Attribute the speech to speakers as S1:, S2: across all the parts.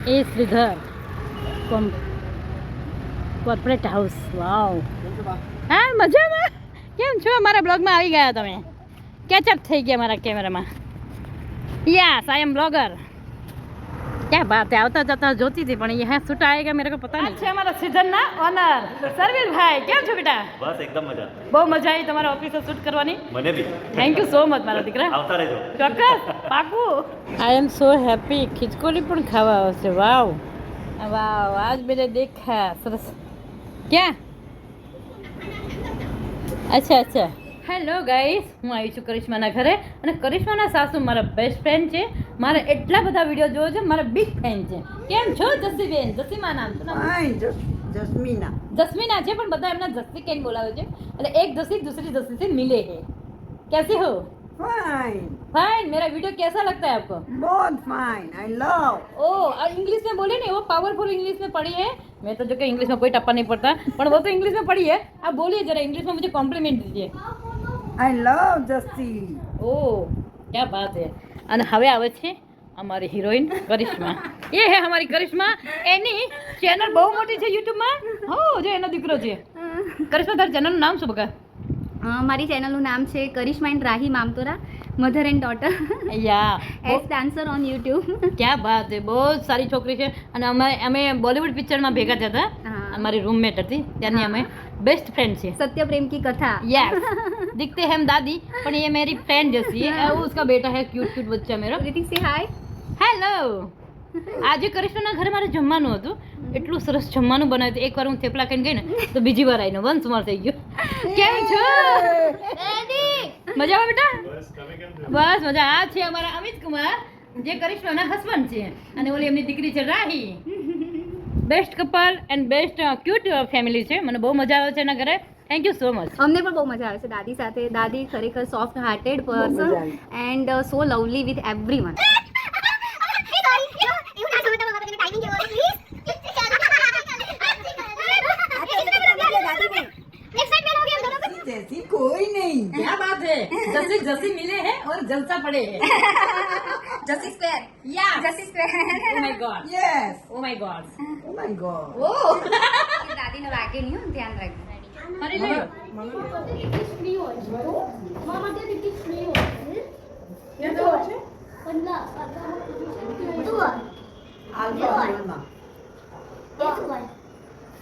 S1: એ Shridhar corporate house wow હા, મજામાં? કેમ છો? મારા બ્લોગમાં આવી ગયા તમે. કેચઅપ થઈ ગયા મારા કેમેરામાં. યસ આઈ એમ બ્લોગર क्या बात है આવતા જતા જોતી હતી પણ यहाँ शूट आएगा मेरे को पता नहीं છે અમારા સિઝનના ઓનર સરવીર ભાઈ કેમ છો બેટા
S2: બસ એકદમ મજા
S1: બહુ મજા આવી તમારા ઓફિસે શૂટ કરવાની
S2: મને બી
S1: થેન્ક યુ સો મચ મારા દીકરા
S2: આવતા રહેજો
S1: ચોક્કસ પાકું આઈ એમ સો હેપી ખીચકોલી પણ ખાવા આવશે વાવ વાવ આજ મેને દેખા સરસ ક્યાં અચ્છા અચ્છા હેલો ગાઈસ હું આવી છું કરિશ્માના ઘરે અને કરિશ્માના સાસુ મારા બેસ્ટ ફ્રેન્ડ છે મારે એટલા બધા વિડીયો જોયો છે મારા બિગ ફેન છે કેમ છો જસીબેન જસીમા નામ શું નામ
S3: ફાઇન જસ્મીના
S1: जस्मीना છે પણ બધા એમના જસ્સી કેમ બોલાવે છે એટલે એક જસ્સી दूसरी जस्सी से मिले हैं कैसे हो
S3: फाइन
S1: फाइन मेरा वीडियो कैसा लगता है आपको
S3: बहुत फाइन आई लव
S1: ओ और इंग्लिश में बोले नहीं वो पावरफुल इंग्लिश में पढ़ी है मैं तो जो कि इंग्लिश में कोई टप्पा नहीं पड़ता पर वो तो इंग्लिश में पढ़ी है आप बोलिए जरा इंग्लिश में मुझे कॉम्प्लीमेंट दीजिए
S3: આઈ લવ જસ્તી
S1: ઓ ક્યાં બાત હે? અને હવે આવે છે અમારી હિરોઈન કરિશ્મા. એ હે અમારી કરિશ્મા. એની ચેનલ બહુ મોટી છે યુટ્યુબમાં. હો જો એનો દીકરો છે. કરિશ્મા તારી ચેનલનું નામ શું બકા
S4: મારી ચેનલનું નામ છે Karishma and Rahi Mamtora mother and daughter
S1: yeah
S4: as dancer on YouTube
S1: ક્યાં બાત છે બહુ સારી છોકરી છે. અને અમે અમે બોલીવુડ પિક્ચરમાં ભેગા થયા હતા. અમારી રૂમમેટ હતી. ત્યાંની અમે બેસ્ટ ફ્રેન્ડ છે
S4: સત્ય પ્રેમ કી કથા.
S1: યસ दिखते हैं हम दादी पर ये मेरी फ्रेंड जैसी है और उसका बेटा है क्यूट क्यूट बच्चा मेरा
S4: રિતિક સે હાય
S1: હેલો આજે કરિશ્માના ઘરે મારે જમવાનું હતું એટલું સરસ જમવાનું બનાવ્યું હતું એકવાર હું થેપલા ખાઈને ગઈ ને તો બીજી વાર આવીને વંશ માર થઈ ગયો કેમ છો મજામાં બેટા બસ મજા આ છે અમારા અમિત કુમાર જે કરિશ્માના હસબન્ડ છે અને ઓલી એમની દીકરી છે Rahi best couple and best cute family છે મને બહુ મજા આવે છે એના ઘરે થેન્ક યુ સો મચ
S4: અમને પણ બહુ મજા આવે છે દાદી સાથે દાદી ખરેખર સોફ્ટ હાર્ટેડ પર્સન
S3: મજા આવી.
S4: And so lovely with every one
S3: जैसी कोई नहीं
S1: क्या बात है जैसे जैसे मिले हैं और जलसा पड़े हैं
S4: જસી સ્ક્વેર
S1: या
S4: જસી square
S1: oh my God
S3: yes
S1: oh my God
S3: oh my God
S1: oh
S4: દાદીને વાગે નહીં હો, ધ્યાન રાખજો
S3: ફરી લઈ
S1: મામા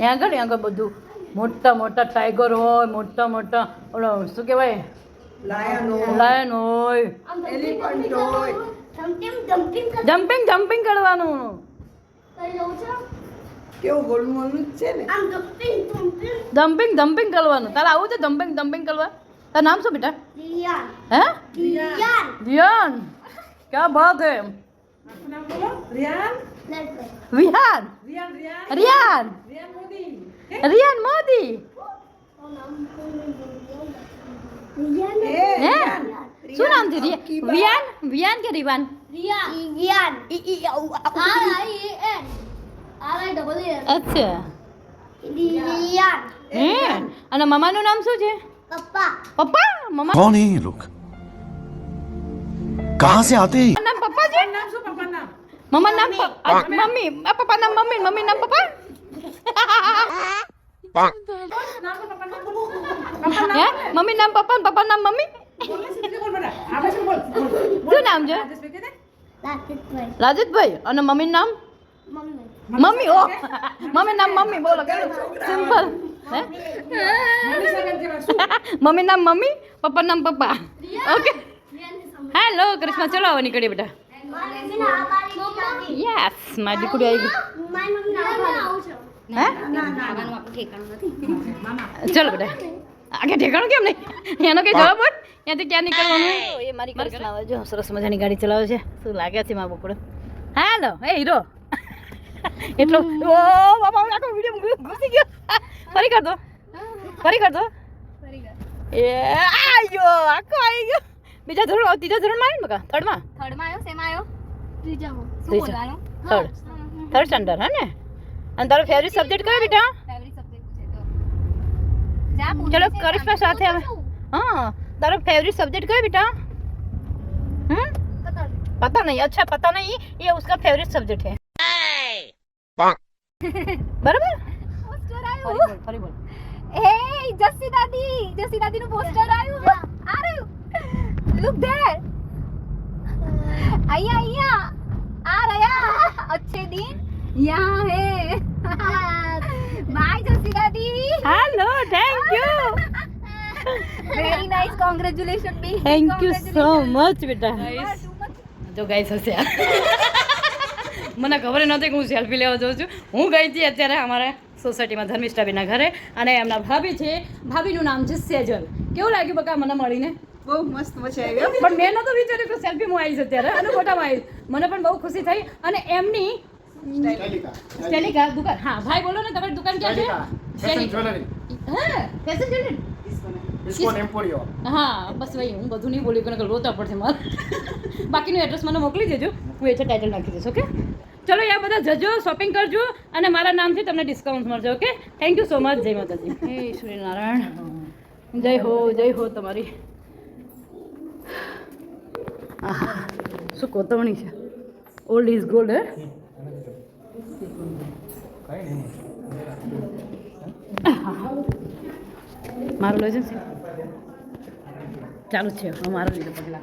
S1: આગળ આગળ બધું. મોટા મોટા ટાઈગર હોય મોટા મોટા ઓલો શું કહેવાય? લાયન હોય. જમ્પિંગ જમ્પિંગ કરવાનું.
S3: કેવું બોલવાનું જ છે ને?
S1: જમ્પિંગ જમ્પિંગ કરવાનું. તારે આવું છે જમ્પિંગ ડમ્પિંગ કરવા? તારું નામ શું બેટા? હે? દિયાન. ક્યા બાત હે
S3: રિયાન? રિયાન રિયાન.
S1: રિયાન.
S3: રિયાન મોદી.
S1: રિયાન મોદી.
S3: રિયાન.
S1: શું નામ છે રિયા-
S3: આપકી બાત.
S1: વિયાન? વિયાન કે રિવાન? અચ્છા હે અને મમ્માનું નામ શું છે પપ્પા મમ્મા
S5: कौन है ये लोग कहां से आते हैं
S1: નામ પપ્પા છે
S3: નામ શું પપ્પા નામ
S1: મમ્મા નામ પ- અ, મમ્મી આ પપ્પા નામ મમ્મી મમ્મી નામ પપ્પા હે મમ્મી નામ પપ્પા ને પપ્પા નામ મમ્મી
S3: બોલ ને સીધે બોલ બેટા આપણે શું બોલ બોલ
S1: શું નામ છે
S3: રાજેશ ભાઈ કહે દે.
S1: રાજેશભાઈ અને મમ્મી નામ મમ્મી ઓ. મમ્મી નામ મમ્મી બોલો સિમ્પલ હે?
S3: મમ્મી
S1: મમ્મી નામ મમ્મી પપ્પા નામ પપ્પા. ઓકે હેલો કૃષ્ણ ચલો આવો નીકળીએ બેટા યસ મારી દીકરી આવી ગઈ. ચલો બેટા આગે ઠેકાણું કેમ નહીં? એનો કઈ જવાબ હોય? ત્યાંથી ક્યાં નીકળવાનું? એ મારી કલ્પના જો સરસ મજાની ગાડી ચલાવે છે. શું લાગે છે મારા બપોરે? હાલો એ હીરો. એટલો ઓ બાપા આખો વિડીયો ઘૂસી ગયો ફરી કર દો ફરી કર દો એ આયો આખો આવી ગયો બીજા ધોરણ ત્રીજા ધોરણમાં આવી ને બકા થર્ડમાં
S4: થર્ડમાં આવ્યો શેમાં આવ્યો શું
S1: ત્રીજા.
S4: બોલવાનું
S1: થર્ડ થર્ડ સ્ટાન્ડર્ડ હા ને અને તારો ફેવરિટ સબ્જેક્ટ કયો બેટા
S4: ફેવરિટ સબ્જેક્ટ છે તો જા પૂછ
S1: ચલો
S4: છે,
S1: કરિશ્મા
S4: સામે
S1: સાથે હવે
S4: પૂછું.
S1: हाँ तारा फेवरेट सब्जेक्ट क्या है बेटा हम्म पता नहीं अच्छा पता नहीं ये उसका फेवरेट सब्जेक्ट है બરાબર?
S4: પોસ્ટર આવ્યું.
S1: ફરી બોલ
S4: એ જસ્સી દાદી. જસ્સી દાદી નું પોસ્ટર આવ્યું. આ રહ્યું. લુક ધેર અહીંયા અહીંયા. આ રહ્યા. અચ્છે દિન. યહાં હે. બાય જસ્સી દાદી.
S1: Hello thank you
S4: very nice congratulation B
S1: thank you so much બેટા. જો ગાઈસ હશે મને ખબર નહોતી કે હું સેલ્ફી લેવા જાઉં છું. હું ગઈ હતી અત્યારે અમારા સોસાયટીમાં ધર્મિષ્ઠાબેનના ઘરે અને એમના ભાભી છે. ભાભીનું નામ છે સેજલ. કેવું લાગ્યું બકા મને મળીને?
S3: બહુ મસ્ત મજા આવી
S1: પણ મેં નહોતું વિચાર્યું કે સેલ્ફી હું આવીશ અત્યારે. અને ફોટામાં આવીશ. મને પણ બહુ ખુશી થઈ. અને એમની સ્ટેલિકા. દુકાન. હા ભાઈ બોલો ને તમારી દુકાન ક્યાં છે? સ્ટેલિકા. હા ફેશન જ્વેલરી હા બસ ભાઈ હું બધું નહીં બોલી કે રોતા પડશે મારે. બાકીનું એડ્રેસ મને મોકલી દેજો. હું એ છે ટાઇટલ નાખી દઈશ ઓકે ચલો યાર બધા જજો શોપિંગ કરજો અને મારા નામથી તમને ડિસ્કાઉન્ટ મળશે okay thank you so much જય માતાજી. હે સૂર્યનારાયણ જય હો જય હો તમારી. આહા શું કોતવણી છે? ઓલ્ડ ઇઝ ગોલ્ડ હે? મારું લઈ જશે? ચાલુ છે હું મારું લીધું પગલા.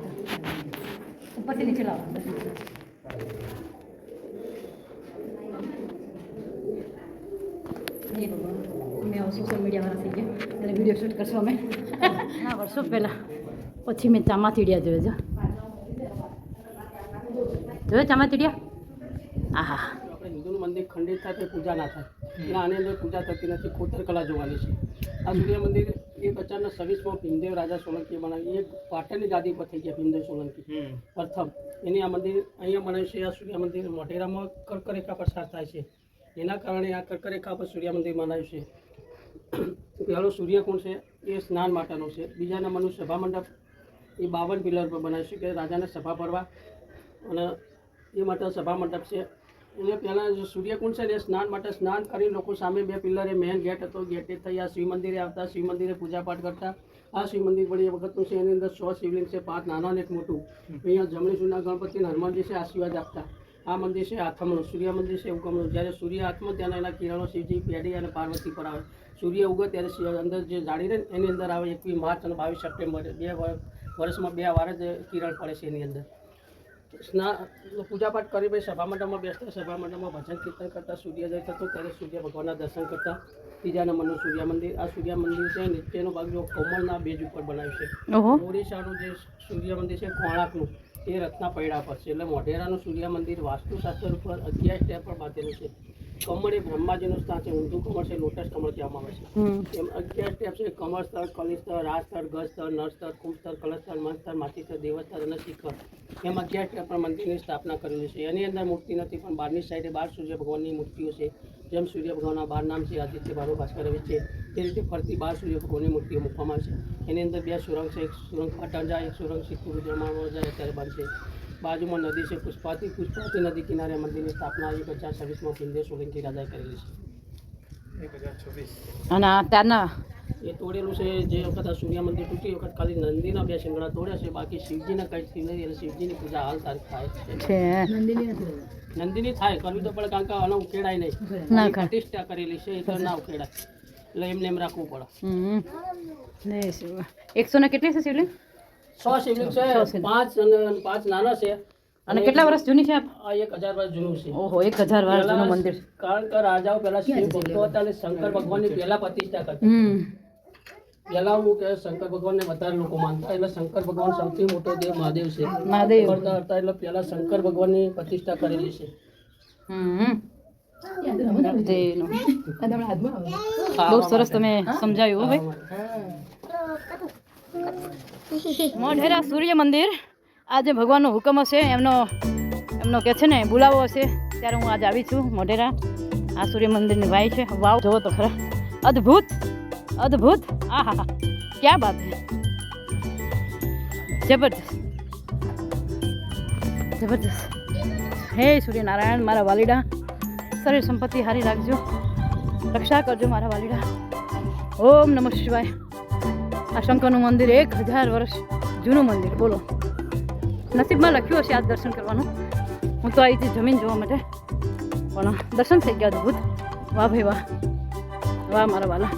S1: ઉપરથી નીચે લાવો. મેં સોશિયલ મીડિયાવાળા થઈ ગયા. એટલે વીડિયો શૂટ કરશો અમે. ઘણા વર્ષો પહેલાં. પછી મેં ચામાથીડિયા જોયો છે જોયો ચામાથીડિયા આહા.
S2: હિન્દુનું મંદિર ખંડિત થાય તો પૂજા ના થાય. એટલે આની અંદર પૂજા થતી નથી ખોતર કલા જોવાની છે. આ સૂર્ય મંદિર એક હજારના છવ્વીસમાં ભીમદેવ રાજા સોલંકીએ બનાવ્યું એક પાટણની ગાદી પર થઈ ગયા ભીમદેવ સોલંકી. પ્રથમ. એની આ મંદિર અહીંયા બનાવ્યું છે આ સૂર્ય મંદિર મોઢેરામાં કર્કરેખા પસાર થાય છે. એના કારણે આ કર્કરેખા પર સૂર્ય મંદિર બનાવ્યું છે. પહેલો સૂર્યકુંડ છે? એ સ્નાન માટેનો છે. બીજા નંબરનું સભા મંડપ. એ બાવન પિલર પર બનાવ્યું છે કે રાજાને સભા ભરવા. અને એ માટે સભા મંડપ છે. એટલે પહેલાં સૂર્યકુંડ છે ને સ્નાન માટે સ્નાન કરી લોકો સામે બે પિલ્લરે મેન ગેટ હતો. ગેટે થઈ આ શિવ મંદિરે આવતા. શિવ મંદિરે પૂજાપાઠ કરતા. આ શિવ મંદિર પણ એ વખતનું છે, એની અંદર સો શિવલિંગ છે, પાંચ નાના ને એક મોટું. અહીંયા જમણી જૂના ગણપતિ અને હનુમાનજી છે, આશીર્વાદ આપતા. આ મંદિર છે આથમણું. સૂર્ય મંદિર છે ઉગમણું જ્યારે સૂર્ય આત્મ ત્યાંના એના કિરણો શિવજી પેઢી અને પાર્વતી પર આવે. સૂર્ય ઉગે ત્યારે શિવ- અંદર જે જાળી રહે એની અંદર આવે, એકવીસ માર્ચ અને બાવીસ સપ્ટેમ્બર. બે વર્ષમાં બે વાર જ કિરણ પડે છે એની અંદર. પૂજાપાઠ કરી પછી સભા મંડળમાં બેસતા સભા મંડપમાં ભજન કીર્તન કરતા સૂર્યોદય થતો ત્યારે સૂર્ય ભગવાનના દર્શન કરતા ત્રીજા નંબરનું સૂર્ય મંદિર આ સૂર્ય મંદિર છે નીચેનો ભાગ જો કોમળના બેજ ઉપર બનાવ્યું છે. ઓડિશાનું જે સૂર્ય મંદિર છે કોણાકનું એ રત્ના પૈડા પર છે. એટલે મોઢેરાનું સૂર્ય મંદિર વાસ્તુશાસ્ત્ર ઉપર અગિયાર સ્ટેપ પર બાંધેલું છે. કમળ એ બ્રહ્માજીનું સ્થાન છે ઊંધું કમળ છે લોટસ કમળ કહેવામાં આવે છે. એમ અગિયાર સ્ટેપ છે કમળ સ્તર કલી સ્તર રાજ સ્તર ગજ સ્તર નર સ્તર કુંભ સ્તર કલશ સ્તર મન સ્તર માટી સ્તર દેવ સ્તર અને શિખર. એમ અગિયાર સ્ટેપ પર મંદિરની સ્થાપના કરેલી છે. એની અંદર મૂર્તિ નથી પણ બારની સાઈડે બાર સૂર્ય ભગવાનની મૂર્તિઓ છે. જેમ સૂર્ય ભગવાનના બાર નામ છે આદિત્ય બારો ભાસ્કર રવિ છે. તે રીતે ફરતી બાર સૂર્ય ભગવાનની મૂર્તિઓ મૂકવામાં આવે છે. એની અંદર બે સુરંગ છે એક સુરંગ જાય એક સુરંગ સિદ્ધપુર જમાડવા જાય અત્યારે બંધ છે. બાજુમાં નદી છે પુષ્પાતી પુષ્પાતી નદી કિનારે મંદિરની સ્થાપના એક હજાર છવ્વીસમાં પિંડે સોલંકી રાજાએ કરેલી છે
S1: અને આ ત્યારના
S2: એ તોડેલું છે જે વખત આ સૂર્ય મંદિર તૂટી એ વખત ખાલી નંદીના બે શિંગડા તોડ્યા છે બાકી શિવજીના કંઈ થયું નથી એટલે શિવજીની પૂજા હાલ તારીખ થાય છે
S1: છે
S2: નંદીની થાય કરવી તો પડે કારણ કે આનો ઉકેડાય નહીં
S1: ના
S2: એ
S1: ખાય.
S2: પ્રતિષ્ઠા કરેલી છે એ તો ના ઉકેડાય એટલે એમને એમ રાખવું પડે
S1: હમ ને શિવ એકસો ને કેટલી છે શિવલિંગ
S2: સો શિવલિંગ
S1: સો
S2: છે પાંચ અને પાંચ નાના છે.
S1: અને કેટલા વર્ષ જૂની છે આ?
S2: એક હજાર વર્ષ જૂનું છે.
S1: ઓહો એક હજાર વર્ષ જૂનું મંદિર.
S2: કારણ કે રાજાઓ પહેલા શિવ ભક્તો હતા અને શંકર ભગવાનની પહેલા પ્રતિષ્ઠા કરતા
S1: હમ.
S2: પહેલા હું કે શંકર ભગવાનને વધારે લોકો માનતા એટલે શંકર ભગવાન સૌથી મોટો દેવ મહાદેવ છે.
S1: મહાદેવ.
S2: કરતા હતા એટલે પહેલા શંકર ભગવાનની પ્રતિષ્ઠા કરેલી છે.
S1: હમ. બહુ સરસ તમે સમજાવ્યું હો ભાઈ. મોઢેરા સૂર્ય મંદિર. આજે ભગવાનનો હુકમ હશે, એમનો એમનો કે છે ને, બોલાવો હશે. ત્યારે હું આજે આવી છું મોઢેરા. આ સૂર્ય મંદિરની ભાઈ છે. વાવ, જોવો તો ખરા. અદ્ભુત અદ્ભુત. આ હા હા ક્યાં બાત છે? જબરદસ્ત જબરદસ્ત હે સૂર્યનારાયણ, મારા વાલીડા. શરીર સંપત્તિ હારી રાખજો. રક્ષા કરજો મારા વાલીડા. ઓમ નમઃ શિવાય. આ શંકરનું મંદિર એક હજાર વર્ષ જૂનું મંદિર, બોલો. નસીબમાં લખ્યું હશે આજ દર્શન કરવાનું. હું તો આવી હતી જમીન જોવા માટે પણ દર્શન થઈ ગયા અદભુત. વાહ ભાઈ વાહ. વાહ મારા વાલા.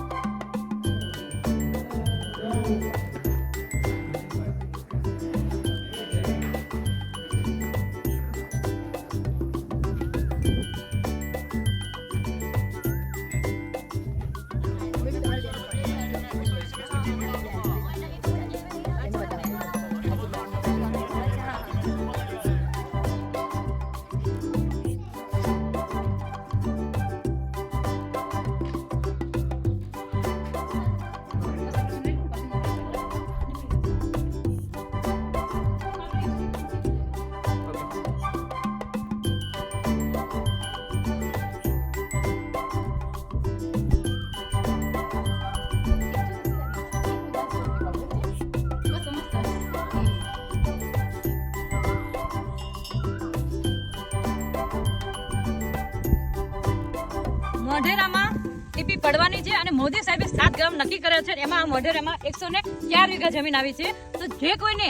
S1: મોઢેરામાં ટીપી પડવાની છે અને મોદી સાહેબે સાત ગ્રામ નક્કી કર્યો છે. એમાં આ મોઢેરામાં એકસો ને ચાર વીઘા જમીન આવી છે. તો જે કોઈને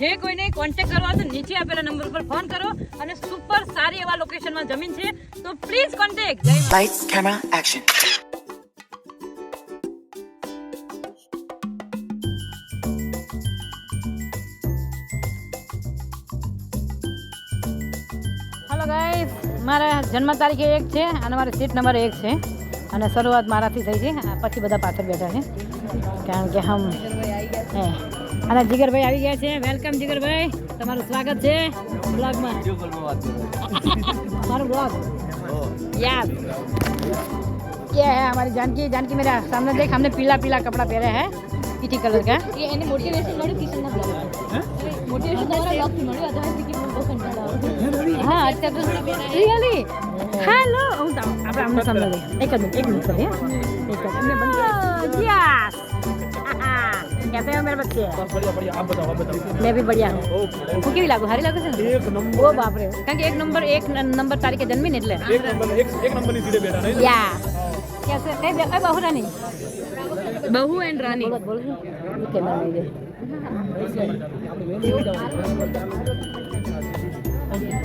S1: જે કોઈને કોન્ટેક્ટ કરવા તો નીચે આપેલા નંબર પર ફોન કરો અને સુપર સારી એવા લોકેશનમાં જમીન છે. તો પ્લીઝ કોન્ટેક્ટ જય કેમેરા
S5: Lights,
S1: જન્મ તારીખે એક છે અને મારી સીટ નંબર એક છે અને શરૂઆત મારાથી થઈ છે આ પછી બધા પાછળ બેઠા છે કારણ કે હમ હે અને જીગરભાઈ આવી ગયા છે વેલકમ જીગરભાઈ તમારું સ્વાગત છે બ્લોગમાં મારું બ્લોગ યાદ ये है हमारी जानकी जानकी मेरा सामने देख हमने पीला पीला कपड़ा पहने हैं पीटी कलर का
S4: એ એને મોટિવેશન મળ્યું કિશનના બ્લોગ મોટિવેશન તમારા બ્લોગથી મળ્યું અધરવાઇઝ કે બહુ કંટાળો આવે
S1: હા અત્યારે તો રિયલી હેલો હું તો આપણે આમને સામે લઈએ એક જ મિનિટ એક મિનિટ કરીએ એક જ અમને બંધ યસ कैसे हो मेरे बच्चे
S2: बढ़िया बढ़िया आप बताओ आप बताओ
S1: मैं भी बढ़िया हूँ હું કેવી લાગુ સારી લાગે છે ને
S2: એક નંબર
S1: ઓ બાપ રે કારણ કે એક નંબર એક નંબર તારીખે જન્મી ને એટલે
S2: એક નંબર એક એક નંબરની સીટે બેઠા નહીં
S1: યા कैसे કઈ બે કઈ બહુ રાની
S4: બહુ એન્ડ રાની
S1: બોલો બોલો ये कैमरा नहीं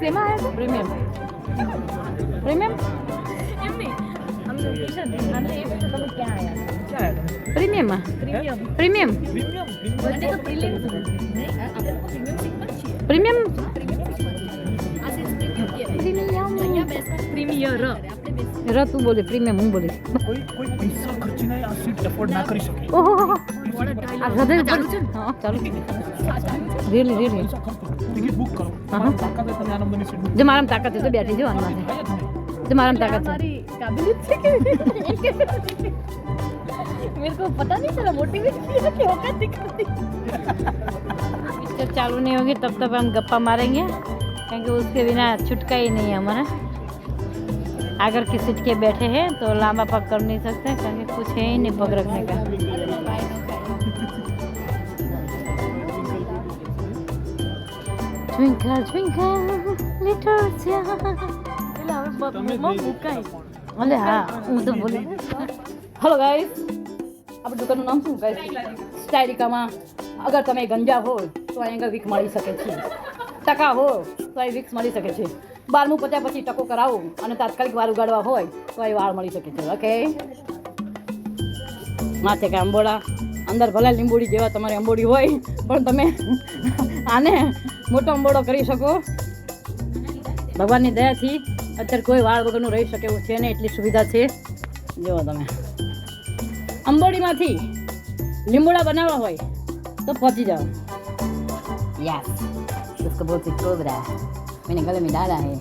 S4: શેમાં આવ્યા છે પ્રીમિયમ પ્રીમિયમ એમ નહીં
S1: પ્રીમિયમમાં
S4: પ્રીમિયમ પ્રીમિયમ પ્રીમિયમ
S1: ર
S4: તું બોલે પ્રીમિયમ
S1: હું બોલે
S2: કોઈ કોઈ પૈસા ખર્ચીને આ સીટ એફોર્ડ ના કરી શકે
S1: ઓહો આ હૃદય ચાલુ છે હા ચાલુ રીલી રીલી
S2: ટિકિટ બુક કરો
S1: હા, હા.
S2: તાકાત હોય તમે આ નંબરની સીટ બુક
S1: જો મારામાં તાકાત છે તો બેઠી જો આના માટે જો મારામાં તાકાત છે
S4: हमारी काबिलियत से कि मेरे को पता नहीं चला मोटिवेट किया कि औकात दिखाती
S1: पिक्चर चालू नहीं होगी तब तक हम गप्पा मारेंगे क्योंकि उसके बिना छुटका ही नहीं है हमारा अगर किसी सीट के बैठे हैं तो लामा पग कर नहीं सकते क्योंकि कुछ है ही नहीं पग रखने का Twinkle, twinkle, little star. અલે હા હું તો બોલું હલો ગાઈસ આપણી દુકાનનું નામ શું ગાઈસ સ્ટાઇલિકામાં અગર તમે ગંજા હો તો અહીં આગળ વીક મળી શકે છે ટકા હો તો અહીં વીક્સ મળી શકે છે બારમું પત્યા પછી ટકો કરાવો અને તાત્કાલિક વાર ઉગાડવા હોય તો એ વાળ મળી શકે છે ઓકે માથે કે અંબોડા અંદર ભલે લીંબોડી જેવા તમારી અંબોડી હોય પણ તમે આને મોટો અંબોડો કરી શકો ભગવાનની દયાથી અત્યારે કોઈ વાળ વગરનું રહી શકે એવું છે ને એટલી સુવિધા છે જુઓ તમે અંબોડીમાંથી લીંબોડા બનાવવા હોય તો પહોંચી જાઓ યસ उसको बोलते कोबरा मैंने गले में डाला है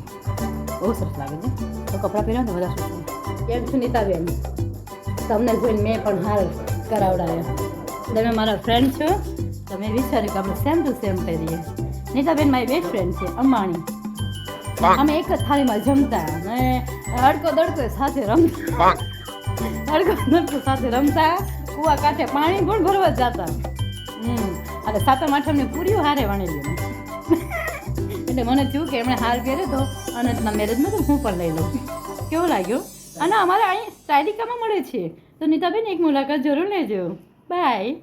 S1: બહુ સરસ લાગે છે તો કપડાં પહેર્યા ને બધા સરસ કેમ છું નીતાબેન તમને જોઈને મેં પણ હાલ કરાવડાવ્યો તમે મારા ફ્રેન્ડ છો તમે વિચાર્યું કે આપણે સેમ ટુ સેમ પહેરીએ નીતાબેન મારી બેસ્ટ ફ્રેન્ડ છે અંબાણી અમે એક જ થાળીમાં જમતા અને હડકો દડકો સાથે રમતા. હડકો દડકો સાથે રમતા કુવા કાંઠે પાણી પણ ભરવા જતા. હમ. અને સાતમ આઠમની પૂરીઓ હારે વણેલી. એટલે મને થયું કે એમણે હાર પહેર્યો તો અનંતના મેરેજમાં તો હું પણ લઈ લઉં. કેવો લાગ્યો? અને અમારે અહીં સાયરિકામાં મળે છે. તો નીતાબેન એક મુલાકાત જરૂર લેજો. બાય.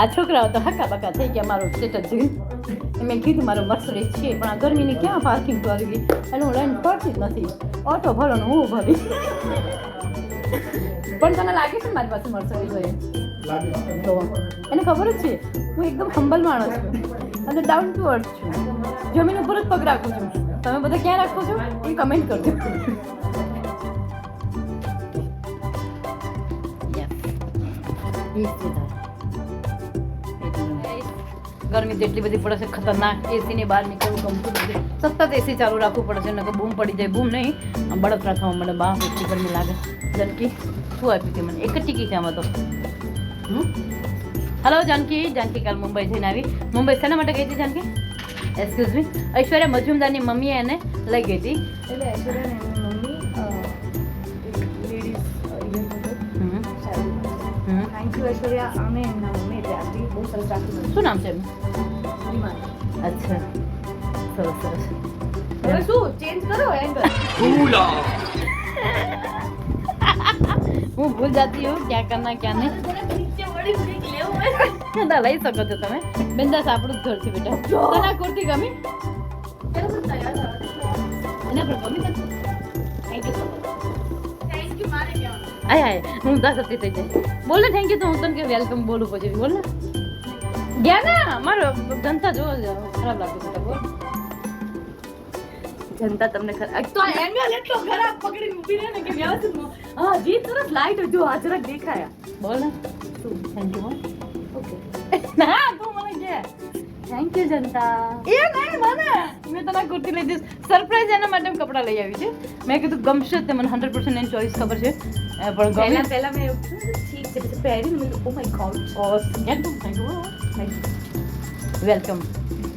S1: આ છોકરાઓ તો હક્કા બક્કા થઈ ગયા મારું સ્ટેટસ જોઈ મેં કીધું મારું મર્સરી છે પણ આ ગરમીની ક્યાં પાર્કિંગ ગઈ? એટલે હું લાઈન પડતી જ નથી. ઓટો ભરો ને હું ભરી પણ તને લાગે છે મારી પાસે મર્સરી હોય તો એને ખબર જ છે હું એકદમ હંબલ માણસ છું. અને ડાઉન ટુ અર્થ છું. જમીન ઉપર જ પગ રાખું છું. તમે બધા ક્યાં રાખો છો? એ કમેન્ટ કરજો. ગરમી જેટલી બધી પડે છે, ખતરનાક એસીની બહાર નીકળવું ગમતું નથી. સતત એસી ચાલુ રાખવું પડે છે નકર બૂમ પડી જાય, બૂમ નહીં. બળતરા થવા મને બા એટલી ગરમી લાગે. જાનકી, શું આપ્યું કે મને? એક જ ટીકી છે આમાં તો. હલો જાનકી. જાનકી કાલ મુંબઈ જઈને આવી. મુંબઈ શેના માટે ગઈ હતી, જાનકી? એક્સક્યુઝ મી ઐશ્વર્યા મજુમદારની મમ્મીએ એને લઈ ગઈ હતી.
S4: એટલે ઐશ્વર્યા અમે એમના મમ્મી એટલે આટલી બહુ સરસ રાખી
S1: શું નામ છે એમનું? અચ્છા. સરસ સરસ.
S4: હવે શું? ચેન્જ કરો એંગલ
S1: હું ભૂલ જાતી હું ક્યાં કરના ક્યાં નહીં. ના લઈ શકો છો તમે. બિંદાસ આપણું જ ઘર છે બેટા. તને કુર્તી ગમી? એના પર ગમી thank you so much
S4: thank you મારે કહેવાનું.
S1: આય આય, હું દસ હતી થઈ જાય બોલ ને થેન્ક યુ તો હું તને કે વેલકમ બોલું પછી બોલ. ને ગયા ના? મારો જનતા જો, ખરાબ લાગે છે બોલ.
S4: જનતા તમને ખરાબ તો એંગલ એટલો ખરાબ પકડી ઊભી રહે ને કે વ્યવસ્થિત હા, જી, તરત લાઈટ જો આ જરાક દેખાયા.
S1: બોલ ને. થેન્ક યુ
S4: ઓકે
S1: ના તું મને કે.
S4: થેન્ક યુ જનતા.
S1: એ નહીં, મને. મેં તને કુર્તી લઈ દઈશ. સરપ્રાઈઝ એના માટે કપડાં લઈ આવી છે. મેં કીધું ગમશે તે, મને હંડ્રેડ પર્સન્ટ એની ચોઈસ ખબર છે. પણ ગમે
S4: પહેલા મેં ઠીક છે પછી પહેરી મેં oh my god.
S1: ઓસ thank you welcome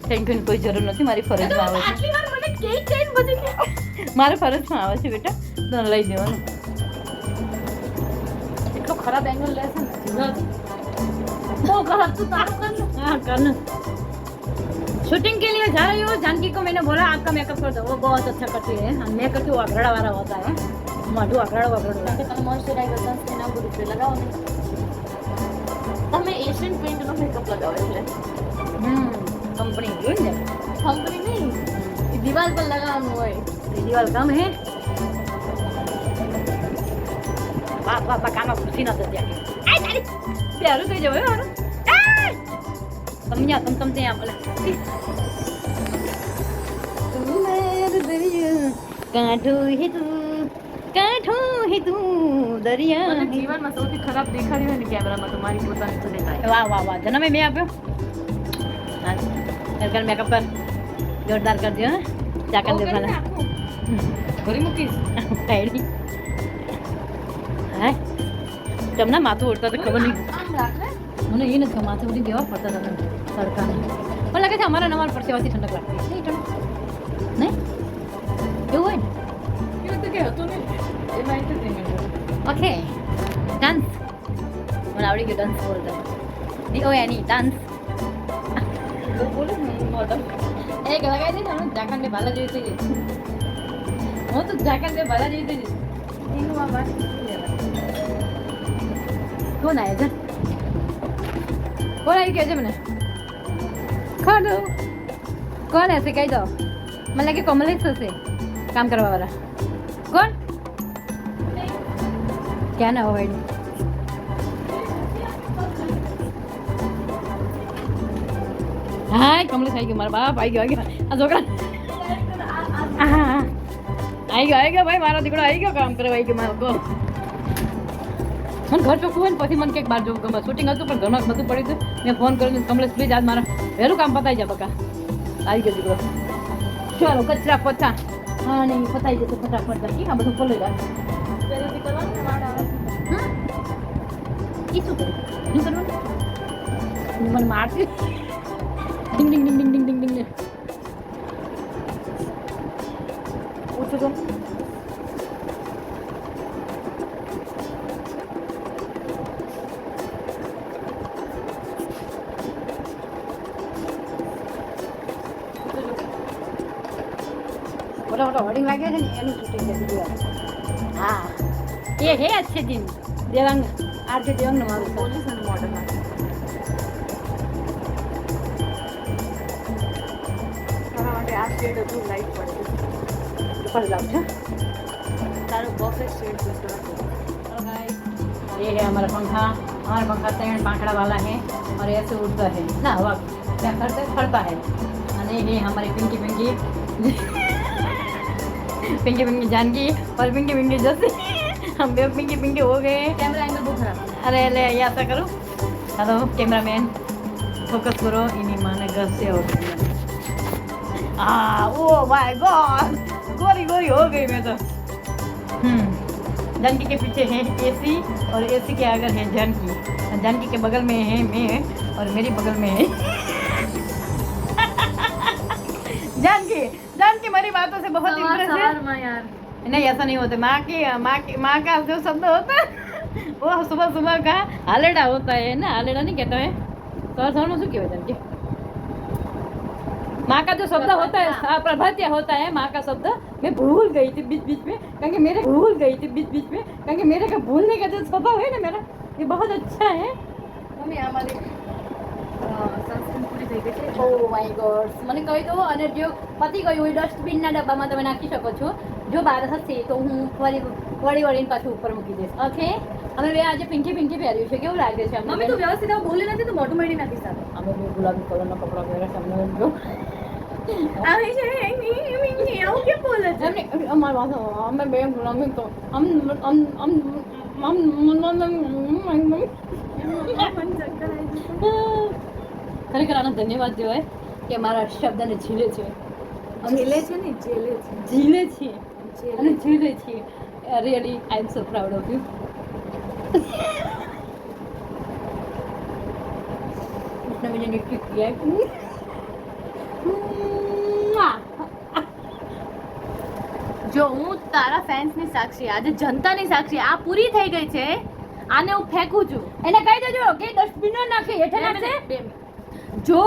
S1: thank you કોઈ જરૂર નથી મારી ફરજમાં આવે છે.
S4: મને કેક કેક બધી
S1: મારા ફરજમાં આવે છે બેટા. તને લઈ દેવાનું
S4: એટલો ખરાબ એંગલ લે છે ને? બહુ ખરાબ તું તારું કર.
S1: હા કર शूटिंग के लिए जा रही हो जानकी को मैंने बोला आपका मेकअप कर दो वो बहुत अच्छा करती है हाँ, मैं करती हूँ अगड़ा वाला होता है माधु अगड़ा अगड़ा
S4: કે તમે મોઇશ્ચરાઇઝર સનસ્ક્રીન આવું બધું એટલે લગાવો ને તમે એશિયન પેઇન્ટનો મેકઅપ લગાવો એટલે
S1: हम्म कंपनी જોઈ ને
S4: કંપની નહીં એ દિવાલ પર લગાવવાનું હોય
S1: दीवार कम है બાપ બાપ બાપ કાનમાં ખુશી ના થતી આખી. આય તારી પ્યારું થઈ જવાય મારું તમે ત્યાં તમ તમ ત્યાં બોલે દરિયા કાંઠો હે તું કાંઠો દરિયા
S4: મને
S1: હે.
S4: જીવનમાં સૌથી ખરાબ દેખાડી હોય ને કેમેરામાં તો મારી પોતાની તો દેખાય
S1: વાહ વાહ વાહ જન્મે મેં આપ્યો હા મેકઅપ કર જોરદાર કરજો હા ચાકર દે ભલા ઘરે મૂકીશ હા તમને માથું ઉડતા તો ખબર નહીં મને એ નથી ખબર માથું ઉડી દેવા પડતા હતા તમને તડકાને પણ લાગે છે અમારા નવા પરસેવાથી ઠંડક લાગતી નહીં ઠંડક નહીં એવું હોય ને
S4: એવું તો કે હતું ને એમાં એન્ટરટેનમેન્ટ
S1: ઓકે ડાન્સ મને આવડી ગયું ડાન્સ બોલતા દી ઓ એની ડાન્સ
S4: બોલું ને મોડલ
S1: એક લગાવી દે ને હું ઝાકળ ને ભાલા જેવી થઈ જઈશ હું તો ઝાકળ ને ભાલા જેવી થઈ જઈશ
S4: એનું આ વાત
S1: કોણ આવ્યા છે ગયા છે મને. ખરું કોણ હશે કહી દો. મને લાગે કોમલેશ હશે કામ કરવા વાળા કોણ? ક્યાં ના હોય. હા કમલેશ આવી ગયો. મારા બાપ આવી ગયો આવી ગયો. આ છોકરા. હા. આવી ગયો આવી ગયો ભાઈ. મારો દીકરો આવી ગયો કામ કરવા આવી ગયો મારો. મને ઘર ચોખ્ખું હોય ને પછી મને કંઈક બહાર જવું ગમે. શૂટિંગ હતું પણ ઘરમાં બધું પડ્યું હતું મેં ફોન કર્યો કમલેશ પ્લીઝ આજ મારા વહેલું કામ પતાવી જા બકા. આવી ગયો દીકરો. ચાલો કચરા પચા હા નહીં પતાવી જશે ફટાફટ કી આ બધું ખોલી જાય મને મારતી ડિંગ ding ding ding ding ding ding. શું એ હે અચ્છે દિન દેવાંગ આરતી દેવાંગ મારું
S4: પોલીસ અને મોડલ તારા માટે આ શેડ હજુ લાઈટ પડે
S1: પર જાઉં છે
S4: તારો પરફેક્ટ શેડ ચૂઝ કરો
S1: हेलो गाइस ये है हमारा पंखा हमारा पंखा तैयार पाखड़ा वाला है और ऐसे उड़ता है ना हवा क्या करते फड़ता है और ये है हमारी पिंकी पिंकी पिंकी पिंकी जानकी और पिंकी पिंकी जैसे हम भी पिंगे हो गए
S4: अरे
S1: अरे ले ऐसा करो। हेलो कैमरा मैन फोकस करो इन्हीं माने घर से हो गई ओ माय गॉड गोरी गोरी हो गई मैं तो। हम्म, जानकी के पीछे है एसी और एसी के आगे है जानकी। जानकी के बगल में है मैं और मेरी बगल में है। जानकी जानकी मेरी बातों से बहुत इंप्रेस है।
S4: यार
S1: नहीं ऐसा नहीं होता माँ की माँ की माँ का जो शब्द होता है वो सुबह सुबह का हालेडा होता है ना हालेडा नहीं कहता है सवार सवार में શું કહેવાય જાનકી माँ का जो शब्द होता है हाँ, प्रभातिया होता है माँ का शब्द मैं भूल गई थी बीच बीच में क्योंकि मेरे भूल गई थी बीच बीच में क्योंकि मेरे का भूलने का जो स्वभाव है ना मेरा ये बहुत अच्छा है
S4: મમ્મી આ મારી સનસ્ક્રીન પૂરી થઈ ગઈ છે
S1: ઓ માય ગોડ મને કહી દો અને જો પતી ગયું હોય ડસ્ટબિનના ડબ્બામાં તમે નાખી શકો છો જો બહાર હશે તો હું વળી વળી વળીને પાછું ઉપર મૂકી દઈશ. ઓકે અમે બે આજે પિંકી પિંકી પહેર્યું છે. કેવું લાગે છે અમને?
S4: તો તું વ્યવસ્થિત આવું બોલી નથી તો મોટું મળી નથી સાથે
S1: અમે બે ગુલાબી કલરના કપડાં પહેર્યા છે અમને જો.
S4: આવી છે આવું કેમ બોલે છે?
S1: અમારી અમે બે ગુલાબી તો આમ આમ આમ આમ ખરેખર આનો ધન્યવાદ કહેવાય કે મારા શબ્દને ઝીલે છે.
S4: ઝીલે છે ને?
S1: ઝીલે છે. ઝીલે છે અને જીવે છીએ. Really I am so proud of you
S4: જો હું તારા ફેન્સની સાક્ષી આજે જનતાની સાક્ષી આ પૂરી થઈ ગઈ છે. આને હું ફેંકું છું.
S1: એને કહી દેજો કે ડસ્ટબિનમાં નાખી હેઠળ નાખશે
S4: જો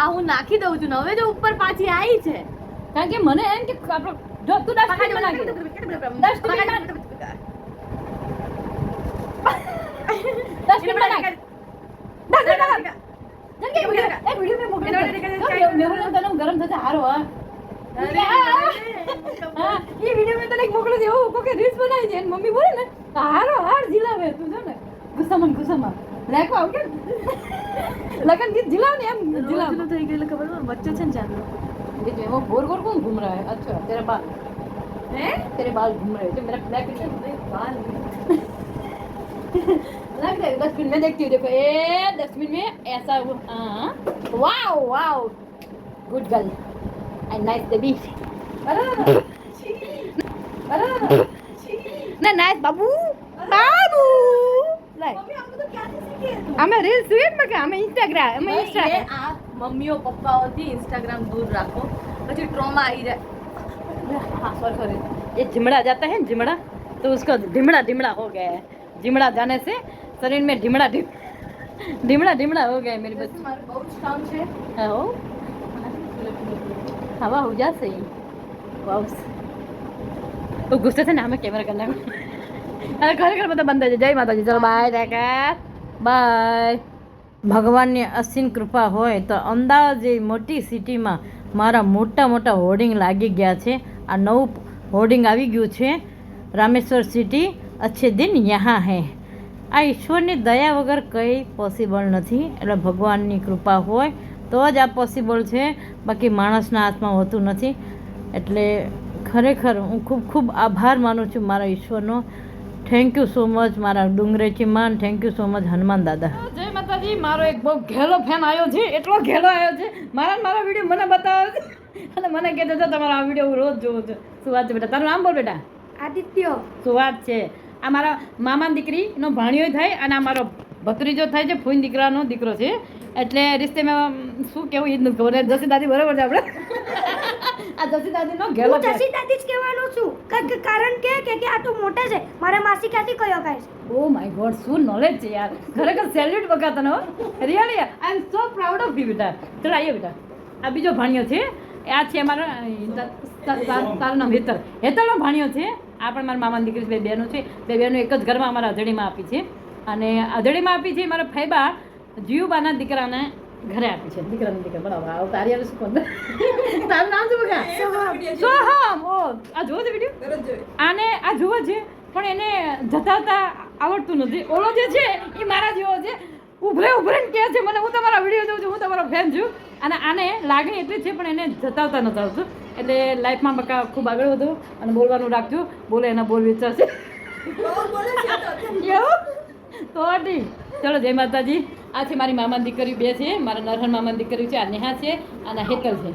S4: આ હું નાખી દઉં છું ને હવે તો ઉપર પાછી આવી છે.
S1: કારણ કે મને એમ કે જો તું ડસ્ટબિનમાં નાખી દે. ડસ્ટબિનમાં ડસ્ટબિનમાં નાખ. ડસ્ટબિનમાં નાખ. જેમ કે વિડીયો- એક વીડિયો મેં મોકલ્યો છે. તો મેં બોલ્યો તને ગરમ થશે હારો હા હા એ વીડિયો મેં તને એક મોકલ્યો છે એવું કોકે રીલ્સ બનાવી છે એની મમ્મી બોલે ને હારો હાર જીલાવે તું જો ને ગુસ્સામાં ગુસ્સામાં રાખવા આવ કે લગન ગીત જીલાવ ને એમ જીલાવ
S4: થઈ ગયેલું ખબર? વચ્ચે છે ને बीच
S1: में वो गोर गोर कौन घूम रहा है? अच्छा तेरे बाल।
S4: हैं?
S1: तेरे बाल घूम रहे जो तो मेरा ब्लैक
S4: पीछे बाल
S1: लग रहा है दस मिनट में देखती हूँ देखो। ए दस मिनट में ऐसा हाँ। Wow wow.
S4: Good girl and nice baby ना
S1: नाइस बाबू। बाबू। लाइक हमें रील्स में क्या
S4: हमें
S1: इंस्टाग्राम
S4: हमें इंस्टाग्राम મમ્મીઓ પપ્પાઓથી ઇન્સ્ટાગ્રામ દૂર રાખો. પછી ટ્રોમા આવી જાય.
S1: हाँ सॉरी सॉरी ये झिमड़ा जाता है झिमड़ा तो उसको ढिमड़ा ढिमड़ा हो गया है झिमड़ा जाने से शरीर में ढिमड़ा ढिमड़ा ढिमड़ा हो गया है मेरे बच्चे हवा हो जा सही वाउस वो गुस्से से ना हमें कैमरा करना अरे घर घर मतलब बंद हो जाए जय माता जी चलो बाय बाय ભગવાનની અસીમ કૃપા હોય તો અમદાવાદ જેવી મોટી સિટીમાં મારા મોટા મોટા હોર્ડિંગ લાગી ગયા છે. આ નવું હોર્ડિંગ આવી ગયું છે. રામેશ્વર સિટી અચ્છે દિન યહાં હે. આ ઈશ્વરની દયા વગર કંઈ પોસિબલ નથી. એટલે ભગવાનની કૃપા હોય તો જ આ પોસિબલ છે. બાકી માણસના હાથમાં હોતું નથી. એટલે ખરેખર હું ખૂબ ખૂબ આભાર માનું છું મારા ઈશ્વરનો. થેન્ક યુ સો મચ મારા ડુંગરેચી માન thank you so much Hanuman દાદા. જય માતાજી મારો એક બહુ ઘેલો ફેન આવ્યો છે એટલો ઘેલો આવ્યો છે મારા મારો વીડિયો મને બતાવ્યો છે. અને મને કહેતો છે તમારો આ વીડિયો હું રોજ જોઉં છું. શું વાત છે બેટા? તારું નામ બોલ બેટા.
S4: આદિત્ય.
S1: શું વાત છે? આ મારા મામાની દીકરીનો ભાણિયો થાય અને આ મારો ભત્રીજો થાય છે ફૂઈન દીકરાનો દીકરો છે. એટલે રિશ્તે મેં શું કેવું એ જ નથી ખબર. જશે દાદી બરાબર છે આપણે? આ જસી દાદીનો ઘેલો
S5: હું જસી દાદી જ કહેવાનો છું. કારણ કે કે કે આ તો મોટા છે. મારા માસી ક્યાંથી કયો કહે છે?
S1: ઓ માય ગોડ શું નોલેજ છે યાર. ખરેખર સેલ્યુટ બકા તને really I am so proud of you બેટા. ચલ આવીએ બેટા. આ બીજો ભાણિયો છે. આ છે મારો તારું નામ હેતરનો ભાણિયો છે. આ પણ મારા મામાની દીકરી બે બહેનો છે. બે બહેનો એક જ ઘરમાં અમારા અધડીમાં આપી છે. અને અધડીમાં આપી છે મારા ફૈબા જીયુબાના દીકરાને ઘરે આપી છે દીકરાની દીકરા બરાબર આવો તારી આવે શું કોણ તારું નામ શું બગા સોહમ ઓ આ જોવો છે વીડિયો આને આ જુઓ છે પણ એને જતાવતા આવડતું નથી. ઓલો જે છે એ મારા જેવો છે. ઉભરે ઉભરે કહે છે મને હું તમારા વીડિયો જોઉં છું હું તમારો ફેન છું. અને આને લાગણી એટલી છે પણ એને જતાવતા નથી આવતું. એટલે લાઈફમાં બકા ખૂબ આગળ વધો અને બોલવાનું રાખજો. બોલે એના બોલ વિચારશે. એવું? તો ઠીક ચલો જય માતાજી આ છે મારી મામાની દીકરી બે છે મારા નરહન મામાની દીકરી છે આ નેહા છે અને આ હેતલ છે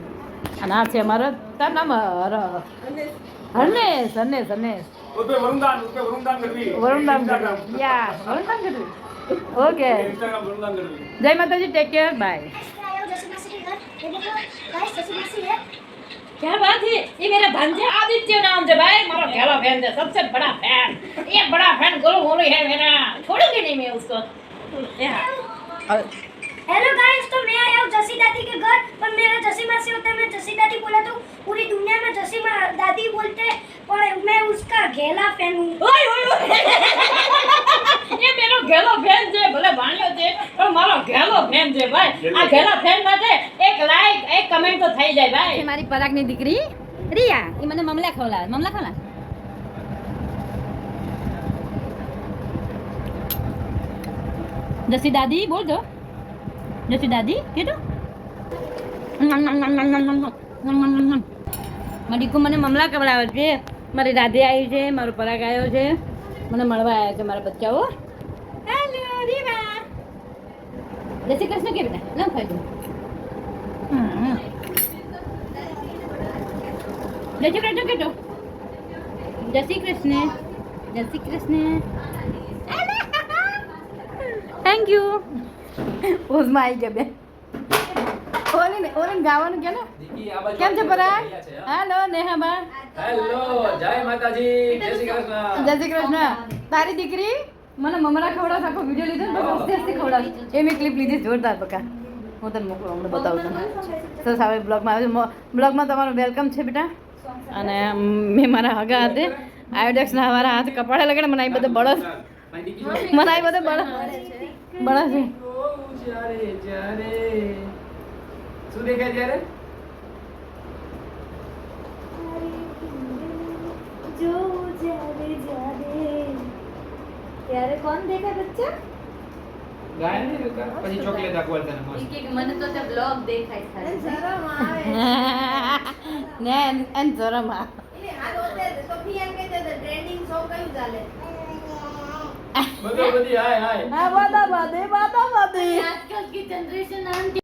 S1: અને આ છે અમારો તાર નામ હર- હરનેશ હરનેશ હરનેશ
S6: उसपे वरुणदान उसपे वरुणदान कर रही है
S1: વરુણધામ
S6: Instagram.
S1: ગઢવી યા વરુણધામ ગઢવી ઓકે
S6: Instagram वरुणदान कर रही है
S1: જય માતાજી ટેક કેર બાય
S5: जैसे मासी के घर ये देखो गाइस जैसे मासी है
S1: क्या बात है ये मेरा भांजे आदित्य नाम है भाई मारा गहरा फैन है सबसे बड़ा फैन ये बड़ा फैन गोलू गोलू है मेरा छोड़ूंगी नहीं मैं उसको
S5: हेलो गाइस तो मैं आया हूँ जसी दादी के घर पर मेरा जसी मासी होता है मैं जसी दादी बोला तो पूरी दुनिया में जसी मा दादी बोलते हैं और मैं उसका घेला फैन हूँ
S1: ઓય ઓય ઓય એ મેરો ગેલો ફેન છે ભલે ભાણ્યો છે પણ મારો ગેલો ફેન છે ભાઈ આ ગેલા ફેન માટે એક લાઈક એક કમેન્ટ તો થઈ જાય ભાઈ મારી પરાગની દીકરી રિયા એ મને મમલા ખવલાવે મમલા ખવલાવે જસી દાદી બોલ દો જસી દાદી કીધું મારી દીકુ મને મમલા ખવડાવે છે મારી દાદી આવી છે મારો પરાગ આવ્યો છે મને મળવા આવ્યા છે મારા બચ્ચાઓ જય શ્રી કૃષ્ણ કે બેટા ના ખાઈ દઉં. જય શ્રી કૃષ્ણ કેટો જય શ્રી કૃષ્ણ જય શ્રી કૃષ્ણ થેન્ક યુ ઓઝમાં આવી ગયા બેન ઓલી ને ઓલી ગાવાનું કે ને? કેમ છે પરાગ હેલો નેહાબા
S7: હેલો જય માતાજી જય શ્રી કૃષ્ણ.
S1: જય શ્રી કૃષ્ણ. તારી દીકરી? મને મમરા ખવડાવ આખો વીડિયો લીધો ને બસ હસ્તી હસતી ખવડાવ એ મેં ક્લિપ લીધી જોરદાર બકા. હું તને મોકલું હમણાં બતાવું તમને સરસ હવે બ્લોગમાં આવ્યું બ્લોગમાં તમારું વેલકમ છે બેટા. અને મેં મારા હગા હાથે આયોડેક્સના મારા હાથ કપાળે લગાડે મને આ બધા બળદ. મને આ બધા બળદ. બળા છે
S7: શું દેખાય ત્યારે
S4: કોણ દેખાય બચ્ચા મને તો બ્લોગ દેખાય છે
S1: ને એન શરમ કયું ચાલે?
S7: બધો બધી હાય હાય.
S1: હા બધા બધી બધા બધી
S4: આજકાલ કી જનરેશન આંટી